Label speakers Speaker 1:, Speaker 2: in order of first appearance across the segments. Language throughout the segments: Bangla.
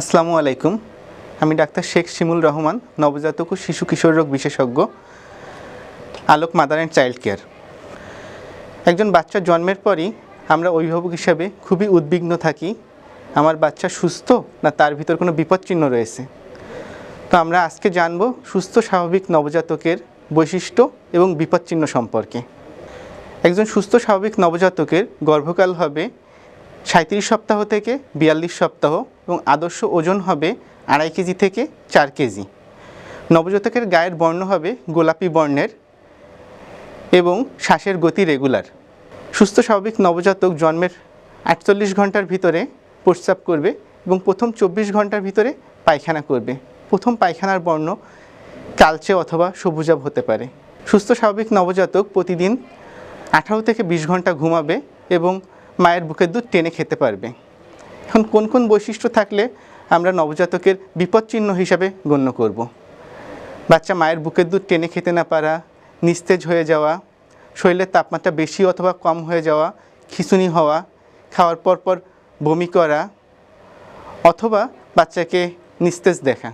Speaker 1: আসসালামু আলাইকুম। আমি ডাক্তার শেখ শিমুল রহমান, নবজাতক ও শিশু কিশোর রোগ বিশেষজ্ঞ, Alok mother and child care. একজন বাচ্চা জন্মের পরই আমরা অভিভাবক হিসাবে খুবই উদ্বিগ্ন থাকি, আমার বাচ্চা সুস্থ না তার ভিতর কোনো বিপদচিহ্ন রয়েছে? তো আমরা আজকে জানব সুস্থ, স্বাভাবিক নবজাতকের বৈশিষ্ট্য এবং বিপদচিহ্ন সম্পর্কে। একজন সুস্থ, স্বাভাবিক নবজাতকের গর্ভকাল হবে সাঁত্রিশ সপ্তাহ থেকে বিয়াল্লিশ সপ্তাহ এবং আদর্শ ওজন হবে আড়াই কেজি থেকে চার কেজি। নবজাতকের গায়ের বর্ণ হবে গোলাপি বর্ণের এবং শ্বাসের গতি রেগুলার। সুস্থ স্বাভাবিক নবজাতক জন্মের আটচল্লিশ ঘণ্টার ভিতরে প্রস্রাব করবে এবং প্রথম চব্বিশ ঘণ্টার ভিতরে পায়খানা করবে। প্রথম পায়খানার বর্ণ কালচে অথবা সবুজাব হতে পারে। সুস্থ স্বাভাবিক নবজাতক প্রতিদিন আঠারো থেকে বিশ ঘণ্টা ঘুমাবে এবং মায়ের বুকের দুধ টেনে খেতে পারবে। এখন কোন কোন বৈশিষ্ট্য থাকলে আমরা নবজাতকের বিপদচিহ্ন হিসাবে গণ্য করব? বাচ্চা মায়ের বুকের দুধ টেনে খেতে না পারা, নিস্তেজ হয়ে যাওয়া, শরীরের তাপমাত্রা বেশি অথবা কম হয়ে যাওয়া, খিঁচুনি হওয়া, খাওয়ার পর পর বমি করা, অথবা বাচ্চাকে নিস্তেজ দেখা।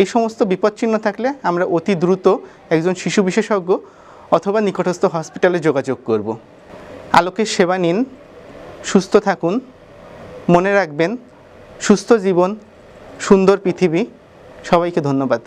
Speaker 1: এই সমস্ত বিপদচিহ্ন থাকলে আমরা অতি দ্রুত একজন শিশু বিশেষজ্ঞ অথবা নিকটস্থ হসপিটালে যোগাযোগ করব। আলোকের সেবা নিন, সুস্থ থাকুন। মনে রাখবেন সুস্থ জীবন সুন্দর পৃথিবী সবাইকে ধন্যবাদ।